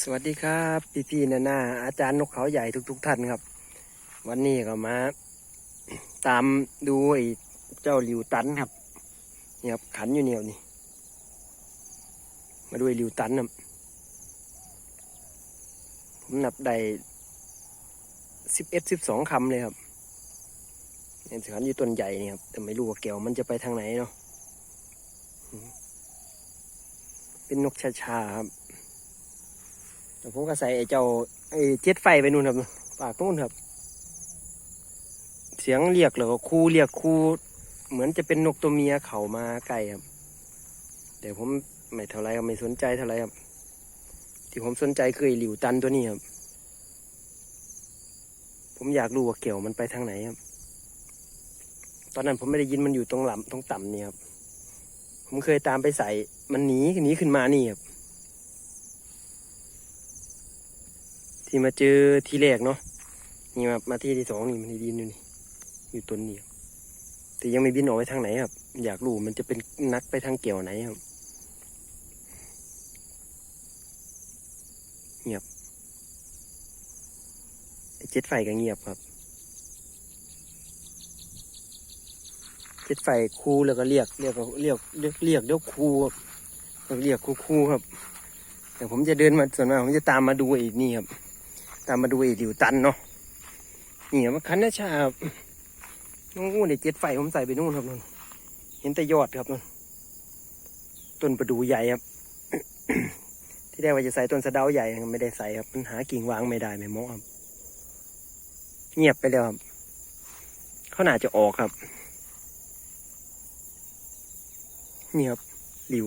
สวัสดีครับพี่พี่ๆนานาอาจารย์นกเขาใหญ่ทุกๆท่านครับ วันนี้ก็มา ตามดูไอ้เจ้าหลิวตันครับเนี่ยครับขันอยู่เนี่ยนี่ มาดูไอ้หลิวตันครับผมนับได้สิบเอ็ดสิบสองคำเลยครับเนี่ยขันอยู่ต้นใหญ่นี่ครับแต่ไม่รู้ว่าแก้วมันจะไปทางไหนเนาะเป็นนกชาๆครับ แต่ผมก็ใส่ไอ้เจ้าไอ้เจ็ดไฟไปนู่นครับ ปากนู่นครับ เสียงเรียกแล้วก็คู่เรียกคูเหมือนจะเป็นนกตัวเมียเขามาใกล้ครับ แต่ผมไม่เท่าไรครับไม่สนใจเท่าไรครับ ที่ผมสนใจคือไอ้หลิวตันตัวนี้ครับ ผมอยากรู้ว่าเกี่ยวมันไปทางไหนครับ ตอนนั้นผมไม่ได้ยินมันอยู่ตรงหลำตรงต่ำนี่ครับ ผมเคยตามไปใส่มันหนีหนีขึ้นมานี่ครับ ที่มาเจอที่แรกเนาะนี่มามาที่ที่สองนี่มันดินอยู่นี่อยู่ต้นนี้ครับแต่ยังไม่บินออกไปทางไหนครับ อยากรู้มันจะเป็นนักไปทางเกี่ยวไหนครับเงียบเจ็ดไฟก็เงียบครับ เจ็ดไฟคูแล้วก็เรียกเรียกเรียกเรียกเรียกเดี๋ยวคูครับเรียกคูคูครับแต่ผมจะเดินมาส่วนมากผมจะตามมาดูไอ้นี่ครับ ตามมาดูไอ้ดิวตันเนาะนี่ครับมันคันนาชาบนู่นไอ้เจ็ดไฟผมใส่ไปนู่นครับนู่นเห็นแต่ยอดครับนู่นต้นประดู่ใหญ่ครับ ที่แรกว่าจะใส่ต้นสะเดาใหญ่ไม่ได้ใส่ครับมันหากิ่งวางไม่ได้ไม่เหมาะครับ เงียบไปแล้วครับเขาน่าจะออกครับ นี่ครับหลิว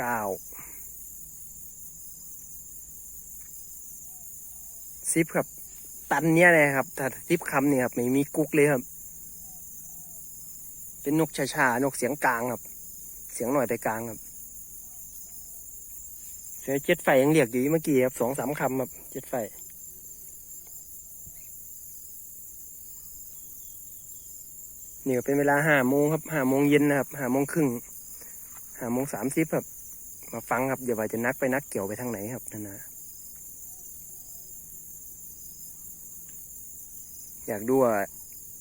เก้าซิปครับ ตันเนี้ยเลยครับถ้าซิปคำเนี่ยครับไม่มีกุ๊กเลยครับ เป็นนกชาๆนกเสียงกลางครับ เสียงหน่อยแต่กลางครับเสียเจ็ดไฟยังเรียกอยู่เมื่อกี้ครับสองสามคำครับเจ็ดไฟนี่ก็เป็นเวลาห้าโมงครับห้าโมงเย็นนะครับห้าโมงครึ่งห้าโมงสามสิบครับ มาฟังครับเดี๋ยวว่าจะนักไปนักเกี่ยวไปทางไหนครับนั่นนะอยากดูว่า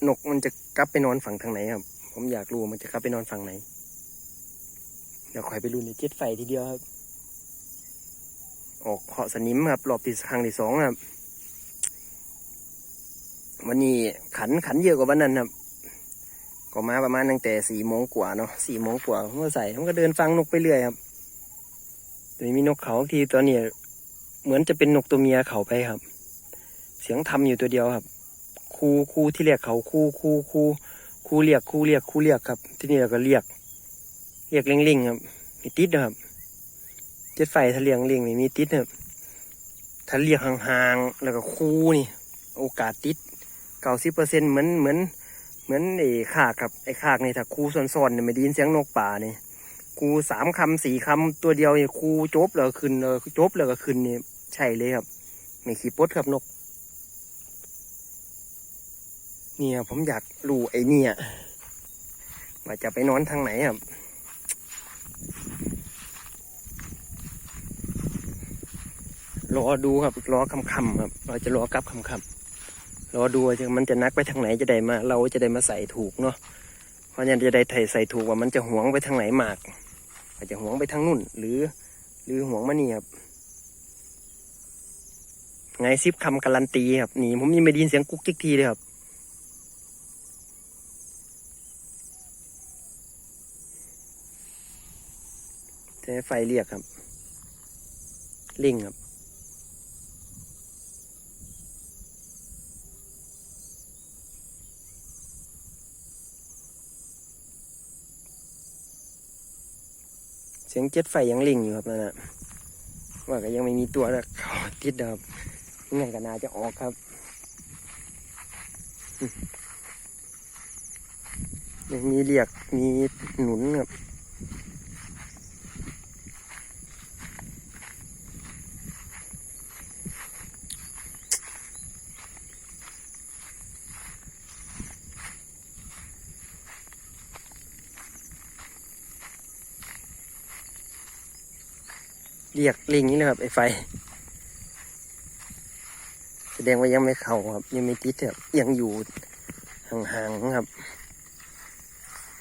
นกมันจะกลับไปนอนฝั่งทางไหนครับ ผมอยากรู้มันจะกลับไปนอนฝั่งไหน เดี๋ยวคอยไปดูในเจ็ดไฟทีเดียวครับ ออกเคาะสนิมครับรอบที่ครั้งที่สองครับ วันนี้ขันขันเยอะกว่าวันนั้นครับก็มาประมาณตั้งแต่สี่โมงกว่าเนาะสี่โมงกว่าผมก็ใส่ผมก็เดินฟังนกไปเรื่อยครับ แต่มีนกเขาทีตอนนี้เหมือนจะเป็นนกตัวเมียเขาไปครับ เสียงทำอยู่ตัวเดียวครับ คูคูที่เรียกเขาคูคูคูคูเรียกคูเรียกคูเรียกครับ ที่นี่เราก็เรียก เรียกเล่งๆครับมีติดนะครับเจ็ดไฟถ้าเรียงเล่งไม่มีติดครับถ้าเรียกห่างๆแล้วก็คูนี่ โอกาสติดเก้าสิบเปอร์เซ็นเหมือนเหมือนเหมือนไอ้ขากครับไอ้ขากนี่ถ้าครูซ้อนๆเนี่ยไม่ได้ยินเสียงนกป่านี่ ครูสามคำสี่คำตัวเดียวเนี่ครูจบแล้วก็ขึ้นเออจบแล้วก็ขึ้นนี่ใช่เลยครับ ไม่ขี้ปดครับนก เนี่ย ผมอยากรู้ไอ้เนี่ยว่าจะไปนอนทางไหนครับรอดูครับรอคำคำครับ เราจะรอกลับคำคำรอดูว่าจะมันจะนักไปทางไหนจะได้มา เราจะได้มาใส่ถูกเนาะเพราะฉะนั้นจะได้ไถใส่ถูกว่ามันจะหวงไปทางไหนมาก อาจจะห่วงไปทางนู่น หรือ หรือห่วงมานี่ครับไงซิปคำการันตีครับนี่ผมยังไม่ได้ยินเสียงกุ๊กกิ๊กทีเลยครับใช้ไฟเรียกครับลิงครับ สียงเจ็ดไฟยังลิงอยู่ครับนั่นนะว่าก็ยังไม่มีตัวนะเขาติดครับยังไงก็น่าจะออกครับมยังมีเรียกมีหนุนครับ เรียกลิงนี่นะครับไอ้ไฟ แสดงว่ายังไม่เข้าครับ ยังไม่ติดครับยังอยู่ห่างๆครับ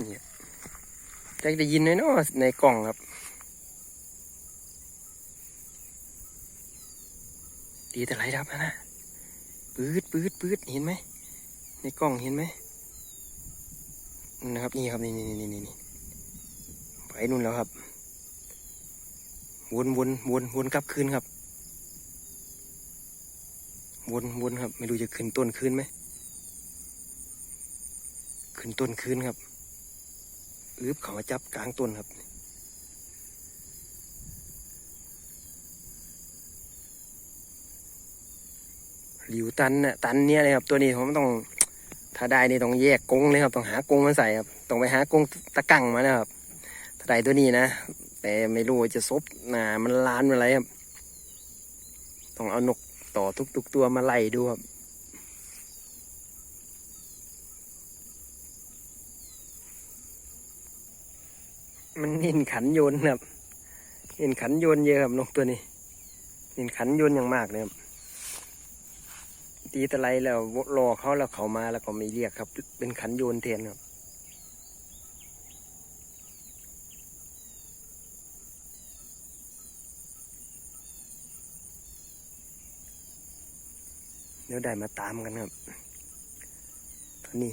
เนี่ยจะได้ยินไหมเนาะในกล่องครับ ดีแต่ไรดับนะนะปืดปืดปืดเห็นไหมในกล่องเห็นไหมนั่นนะครับนี่ครับนี่นี่นี่นี่ไปนู่นแล้วครับ วนวนวนวนกลับคืนครับ วนวนครับ ไม่รู้จะขึ้นต้นคืนไหมขึ้นต้นคืนครับอึบเขามาจับกลางต้นครับหลิวตันน่ะตันเนี่ยเลยครับ ตัวนี้ผมต้องถ้าได้นี่ต้องแยกกงเลยครับ ต้องหากงมาใส่ครับ ต้องไปหากงตะกั่งมานะครับถ้าได้ตัวนี้นะ แต่ไม่รู้จะซบหนามันล้านอะไรครับ ต้องเอานกต่อทุกๆตัวมาไล่ดูครับมันเห็นขันโยนครับ เห็นขันโยนเยอะครับนกตัวนี้ เห็นขันโยนอย่างมากเลยครับ ตีตะไลแล้วรอเขาแล้วเขามาแล้วก็ไม่เรียกครับ เป็นขันโยนเทียนครับ ยวได้มาตามกันครับตัวนี้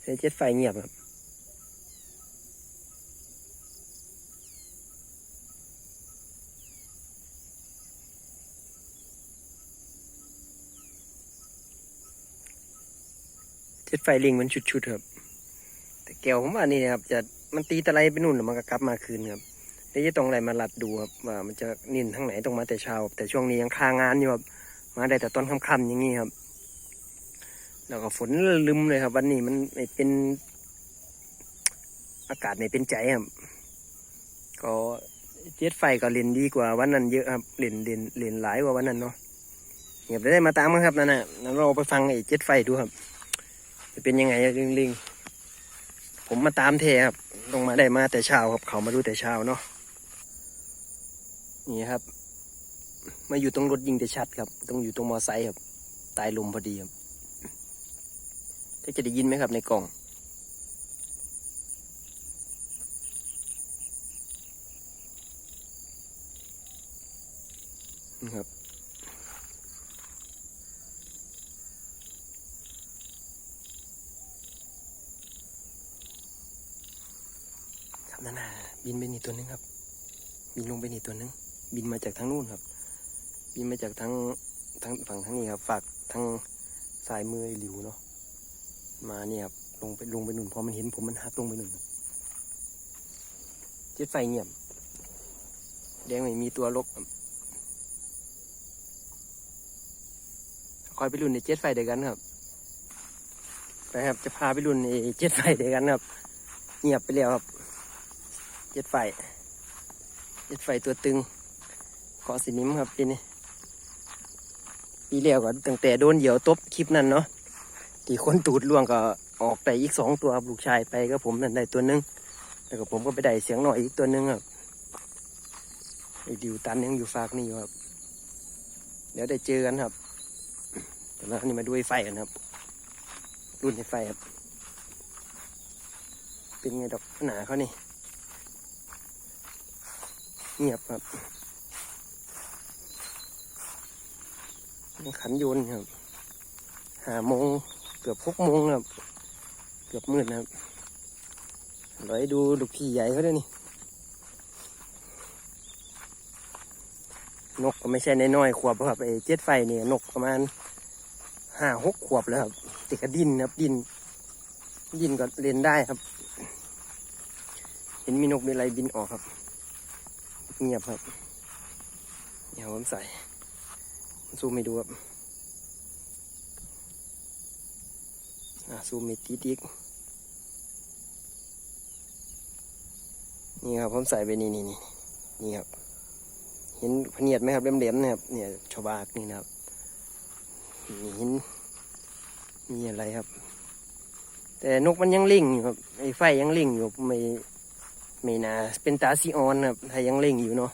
ใช้เจ็ดไฟเงียบครับเจ็ดไฟลิงมันชุดๆครับ แต่แก้วผมว่านี่นะครับ จะมันตีตะไลไปนู่นแล้วมันก็กลับมาคืนครับ เดี๋ยวจะต้องอะไรมาหลัดดูครับว่ามันจะนินทั้งไหนต้องมาแต่เช้าแต่ช่วงนี้ยังคางานอยู่ครับมาได้แต่ตอนค่ำๆอย่างนี้ครับ แล้วก็ฝนลืมเลยครับ วันนี้มันไม่เป็นอากาศไม่เป็นใจครับ ก็เจ็ดไฟก็เล่นดีกว่าวันนั้นเยอะครับเล่นเล่นเล่นหลายกว่าวันนั้นเนาะเงียบได้มาตามกันครับนั่นน่ะนั่นเราไปฟังไอ้เจ็ดไฟดูครับ จะเป็นยังไงลิงลิงผมมาตามเทครับลงมาได้มาแต่เช้าครับ เขามาดูแต่เช้าเนาะ นี่ครับ มาอยู่ตรงรถยิงแต่ชัดครับ ต้องอยู่ตรงมอไซค์ครับ ตายลมพอดีครับจะจะได้ยินไหมครับในกล่องนะครับครับนั่นน่ะบินไปนี่ตัวนึงครับ บินลงไปนี่ตัวนึง บินมาจากทางนู้นครับ บินมาจากทางทางฝั่งทางนี้ครับฝากทางสายมือไอหลิวเนาะมาเนี่ยครับลงไปลงไปนู่นพอมันเห็นผมมันหักลงไปนู่นเจ็ดไฟเงียบแดงไม่มีตัวลบคอยไปรุ่นในเจ็ดไฟเดียวกันครับไปครับจะพาไปรุ่นในเจ็ดไฟเดียวกันครับ เงียบไปแล้วครับ เจ็ดไฟ เจ็ดไฟตัวตึง กาะสินิมครับปีนี้ปีเลี้ยวก็ตั้งแต่โดนเหยี่ยวตบคลิปนั้นเนาะที่คนตูดล่วงก็ออกไปอีกสองตัวครับลูกชายไปก็ผมนั่นได้ตัวหนึงแล้วก็ผมก็ไปได้เสียงหน่อยอีกตัวหนึงครับไอ้ดิวตันยังอยู่ฝากนี่อยู่ครับ เดี๋ยวได้เจอกันครับแต่แล้วนี่มาดูไอ้ไฟกันครับ รุ่นไอ้ไฟครับ เป็นไงดอกหนาเขานี่ เงียบครับยัง ขันโยนครับหาโมงเกือบหกโมงครับ เกือบมืดนะครับเราให้ดูดูพี่ใหญ่เขาด้วยนี่ นกก็ไม่ใช่นน้อยขวบครับไอ้เจ็ดไฟเนี่ยนกประมาณห้าหกขวบแล้วครับติดกระดินครับดิน ดินก็เล่นได้ครับ เห็นมีนกมีอะไรบินออกครับ เงียบครับเดี๋ยวผมใส่ ซูมให้ดูครับอะซูมไม่ติดอีกนี่ครับผมใส่ไปนี่นี่นี่นี่ครับ เห็นพเนียดไหมครับเหลี่ยมๆนะครับ เนี่ยชาวบากนี่นะครับนี่เห็นมีอะไรครับ แต่นกมันยังเล่งอยู่ครับไอ้ไฟยังเล่งอยู่ไม่ไม่นาเป็นตาซีออนครับถ้ายังเล่งอยู่เนาะ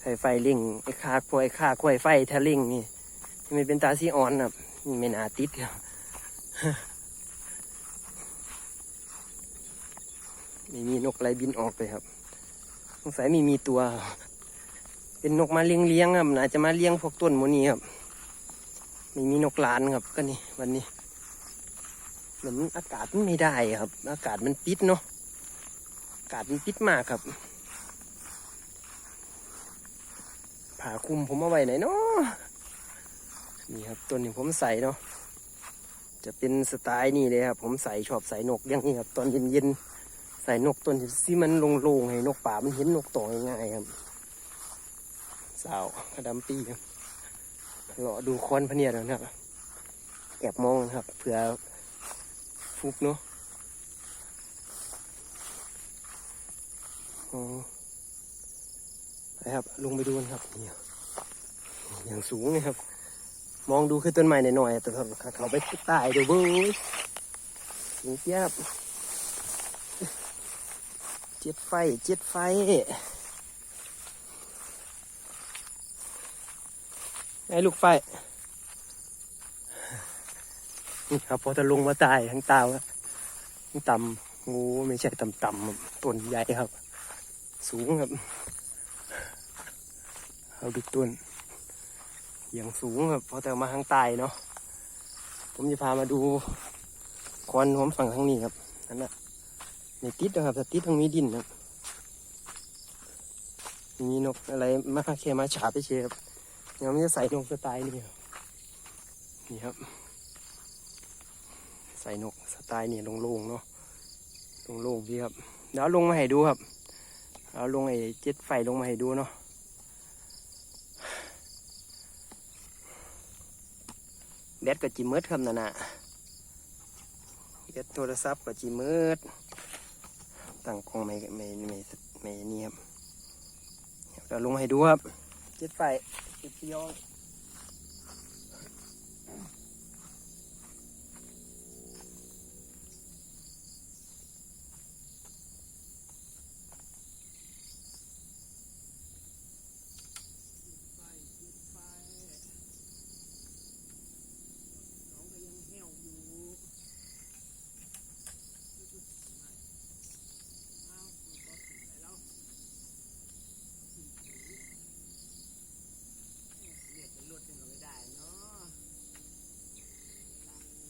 ถ้าไฟล่งไอ้คาควายคาควายไฟถ้าเล่งนี่ไม่เป็นตาซีออนครับนี่ไม่นาติดครับไม่มีนกอะไรบินออกเลยครับสงสัยไม่มีตัว เป็นนกมาเลี้ยงเลี้ยงครับอาจจะมาเลี้ยงพวกต้นโมนี้ครับไม่มีนกหลานครับ ก็นี่วันนี้เหมือนอากาศมันไม่ได้ครับ อากาศมันปิดเนาะอากาศมันปิดมากครับ ผ่าคลุมผมเอาไว้ไหนเนาะนี่ครับตัวนี้ผมใส่เนาะจะเป็นสไตล์นี่เลยครับ ผมใส่ชอบใส่นกอย่างนี้ครับ ตอนเย็นๆใส่นกตัวที่มันโล่งๆให้นกป่ามันเห็นนกต่อง่ายๆครับสาวกระดำปีครับรอดูคอนพเนียดนะครับแอบมองครับเผื่อฟุกเนาะอ๋อ ไปครับ ลงไปดูกันครับนี่อย่างสูงเลยครับ มองดูคือต้นไม้หน่อยๆแต่เขาไปใต้ดูเบ้ยสูงเทียบเจ็ดไฟเจ็ดไฟไอ้ลูกไฟนี่ครับพอจะลงมาตายทั้งตาวะต่ำงูไม่ใช่ต่ำต่ำๆต้นใหญ่ครับ สูงครับ เอาดูต้นอย่างสูงครับพอแต่มาทางใต้เนาะผมจะพามาดูคอนผมฝั่งทางนี้ครับนั่นแหละในติดนะครับแต่ติดตรงนี้ดินครับมีนกอะไรมาแค่มาฉาบไปเชยครับเดี๋ยวมันจะใส่นกสไตล์นี่ครับนี่ครับ ใส่นกสไตล์นี่โล่งเนาะโล่งๆพี่ครับเดี๋ยวลงมาให้ดูครับเอาลงไอ้เจ็ดไฟลงมาให้ดูเนาะ แบตกับจีมืดครับนั่นน่ะแบตโทรศัพท์กับจีมืดตั้งกล้องไม่ไม่ไม่ไม่นี่ครับเดี๋ยวลงให้ดูครับเจ็ดไฟเจ็ดเดียองก็ยังแห้วอยู่อ้าวมันก็ถึงไหนแล้วเรียกเป็นรถยังก็ไม่ได้เนาะ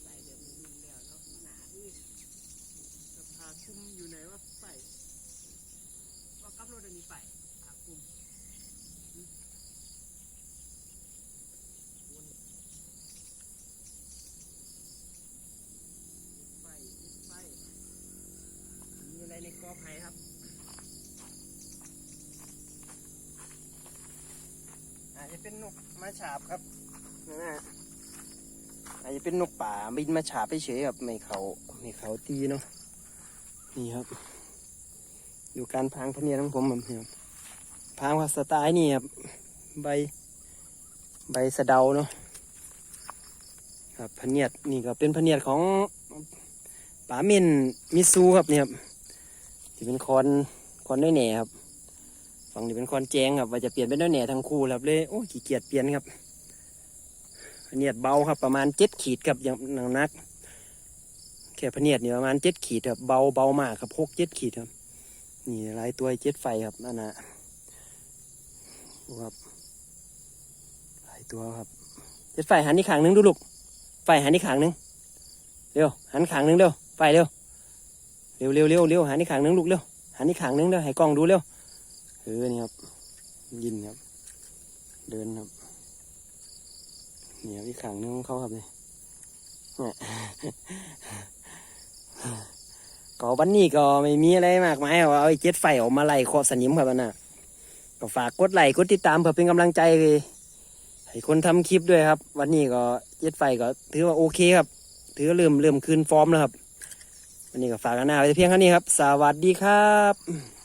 ใส่เดิมมันรุ่นแล้วเนาะมันหนาอื้อสภาคุมอยู่ไหนวะใส่ว่ากับรถอันนี้ไปผาคุมอืมโอ้นี่ ไฟไฟมีอะไรในกอไผ่ครับ อาจจะเป็นนก มาฉาบครับนั่นน่ะอาจจะเป็นนกป่าบินมาฉาบไปเฉยครับไม่เขาไม่เขาตีเนาะนี่ครับ อยู่การพรางพะเนียของผมแบบนี้ครับพรางว่าสไตล์นี่ครับใบ ใบสะเดาเนาะครับพะเนียดนี่ก็เป็นพะเนียดของป๋าเมนมิซูครับเนี่ยครับที่เป็นคอนคอนด้วยแหน่ครับ ฝั่งนี้เป็นคอนแจงครับว่าจะเปลี่ยนเป็นด้วยแหน่ทั้งคู่ครับเลยโอ้ขี้เกียจเปลี่ยนครับพเนียดเบาครับประมาณเจ็ดขีดครับอย่างหนังนักแค่พเนียดเนี่ยประมาณเจ็ดขีดครับเบาเบามากครับหกเจ็ดขีดครับ นี่ลายตัวเจ็ดไฟครับนั่นนะดูครับลายตัวครับเจ็ดไฟหันอีกขางหนึงดูลูกไฟหันอีกขางหนึงเร็วหันขางหนึงเร็วไปเร็วเร็วเร็วเร็วเร็วหันอีกขางหนึงลูกเร็วหันอีกขางหนึงเร็วให้กล้องดูเร็ว เออนี่ครับ ยินครับ เดินครับเนี่ครับอีกขางนึงของเขาครับเนี่ยก็วันนี้ก็ไม่มีอะไรมากมายเอาไอ้เจ็ดไฟออกมาไล่เคาะสนิมครับนน่ะก็ฝากกดไลค์กดติดตามเพื่อเป็นกำลังใจให้คนทำคลิปด้วยครับ วันนี้ก็เจ็ดไฟก็ถือว่าโอเคครับ ถือเริ่มเริ่มคืนฟอร์มแล้วครับวันนี้ก็ฝากกันหน้าไว้เพียงเท่านี้ครับ สวัสดีครับ